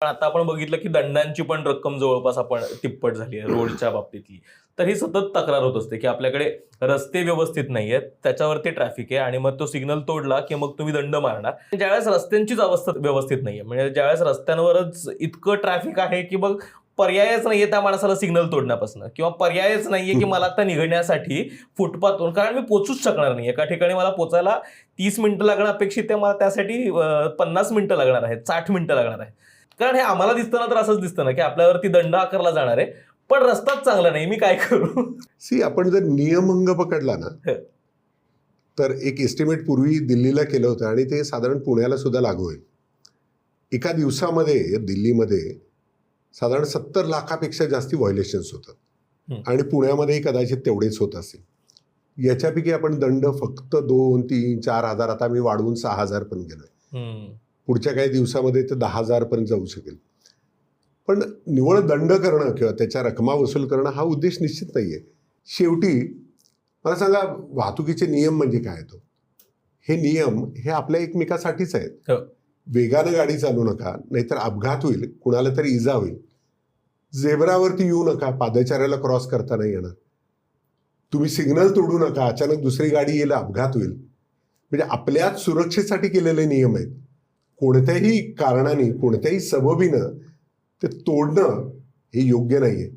पण आता आपण बघितलं की दंडांची पण रक्कम जवळपास आपण तिप्पट झाली आहे रोडच्या बाबतीतली. तर ही सतत तक्रार होत असते की आपल्याकडे रस्ते व्यवस्थित नाही आहेत त्याच्यावरती ट्रॅफिक आहे आणि मग तो सिग्नल तोडला की मग तुम्ही दंड मारणार. ज्यावेळेस रस्त्यांचीच अवस्था व्यवस्थित नाहीये म्हणजे ज्यावेळेस रस्त्यांवरच इतकं ट्रॅफिक आहे की मग पर्यायच नाहीये त्या माणसाला सिग्नल तोडण्यापासून किंवा पर्यायच नाहीये की मला आता निघण्यासाठी फुटपाथवर कारण मी पोचूच शकणार नाही एका ठिकाणी मला पोचायला तीस मिनिटं लागणं अपेक्षित आहे मला त्यासाठी पन्नास मिनिटं लागणार आहेत साठ मिनिटं लागणार आहे कारण हे आम्हाला दिसतं ना तर असंच दिसतं ना की आपल्यावरती दंड आकारला जाणार आहे पण रस्ताच चांगला नाही मी काय करू सी आपण जर नियमभंग पकडला ना ह. तर एक एस्टिमेट पूर्वी दिल्लीला केलं होतं आणि ते साधारण पुण्याला सुद्धा लागू होईल एका दिवसामध्ये दिल्लीमध्ये साधारण सत्तर लाखापेक्षा जास्ती व्हायलेशन्स होतात. आणि पुण्यामध्येही कदाचित तेवढेच होत असेल याच्यापैकी आपण दंड फक्त दोन तीन चार हजार आता मी वाढवून सहा हजार पण गेलोय. पुढच्या काही दिवसामध्ये ते दहा हजारपर्यंत जाऊ शकेल. पण निव्वळ दंड करणं किंवा त्याच्या रकमा वसूल करणं हा उद्देश निश्चित नाही आहे शेवटी मला सांगा वाहतुकीचे नियम म्हणजे काय तो? हे नियम हे आपल्या एकमेकासाठीच आहेत. हो. वेगानं गाडी चालू नका नाहीतर अपघात होईल कुणाला तरी इजा होईल. झेब्रावरती येऊ नका पादचाऱ्याला क्रॉस करता नाही येणार. तुम्ही सिग्नल तोडू नका अचानक दुसरी गाडी येईल अपघात होईल. म्हणजे आपल्याच सुरक्षेसाठी केलेले नियम आहेत. कोणत्याही कारणाने कोणत्याही सबबीनं ते तोडणं हे योग्य नाही आहे